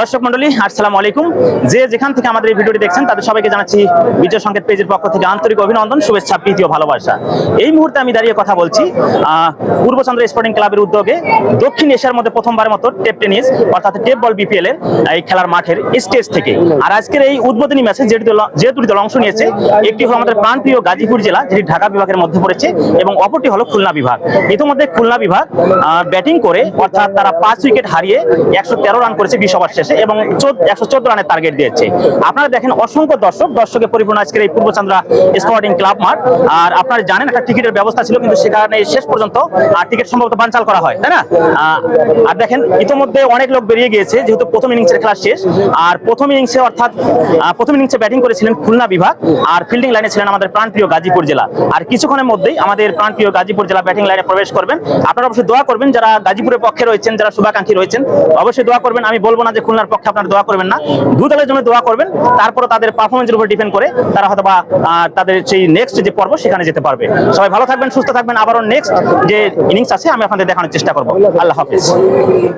দর্শক মন্ডলী, আসসালামু আলাইকুম। যে যেখান থেকে আমাদের এই ভিডিওটি দেখছেন, তাদের সবাইকে জানাচ্ছি বিজয় সংকেত পেজের পক্ষ থেকে আন্তরিক অভিনন্দন, শুভেচ্ছা, প্রীতি ও ভালোবাসা। এই মুহূর্তে আমি দাঁড়িয়ে কথা বলছি পূর্বচন্দ্র স্পোর্টিং ক্লাবের উদ্যোগে দক্ষিণ এশিয়ার মধ্যে প্রথমবারের মতো টেপ টেনিস, অর্থাৎ টেপ বল বিপিএল এর, এই খেলার মাঠের স্টেজ থেকে। আর আজকের এই উদ্বোধনী ম্যাচে যে দল যে দুটি দল অংশ নিয়েছে, একটি হলো আমাদের প্রাণপ্রিয় গাজীপুর জেলা, যেটি ঢাকা বিভাগের মধ্যে পড়েছে, এবং অপরটি হলো খুলনা বিভাগ। ইতিমধ্যে খুলনা বিভাগ ব্যাটিং করে, অর্থাৎ তারা পাঁচ উইকেট হারিয়ে একশো তেরো রান করেছে বিশ শেষে এবং একশো চোদ্দ রানের টার্গেট দিয়েছে। আপনারা দেখেন, অসংখ্য দর্শক, দর্শকে পরিপূর্ণ আজকের এই পূর্বচন্দ্রা স্পোর্টিং ক্লাব মাঠ। আর আপনারা জানেন, একটা টিকিটের ব্যবস্থা ছিল, কিন্তু সেখানে শেষ পর্যন্ত, আর টিকিট সম্ভবত বানচাল করা হয়, তাই না? আর দেখেন, ইতিমধ্যে অনেক লোক বেরিয়ে গিয়েছে, যেহেতু প্রথম ইনিংসের খেলা শেষ। আর প্রথম ইনিংসে অর্থাৎ প্রথম ইনিংসে ব্যাটিং করেছিলেন খুলনা বিভাগ, আর ফিল্ডিং লাইনে ছিলেন আমাদের প্রাণপ্রিয় গাজীপুর জেলা। আর কিছুক্ষণের মধ্যেই আমাদের প্রাণপ্রিয় গাজীপুর জেলা ব্যাটিং লাইনে প্রবেশ করবেন। আপনারা অবশ্যই দোয়া করবেন, যারা গাজীপুরের পক্ষে রয়েছেন, যারা শুভাকাঙ্ক্ষী রয়েছেন, অবশ্যই দোয়া করবেন। আমি বলব না যে খুলনার পক্ষে আপনারা দোয়া করবেন না। দু দলের জন্য দোয়া করবেন। তারপরে তাদের পারফরমেন্সের উপর ডিপেন্ড করে তারা হয়তো বা তাদের সেই নেক্সট যে পর্ব সেখানে যেতে পারবে। সবাই ভালো থাকবেন, সুস্থ থাকবেন। আবারও নেক্সট যে ইনিংস আছে, আমি আপনাদের দেখানোর চেষ্টা করব। আল্লাহ হাফিজ।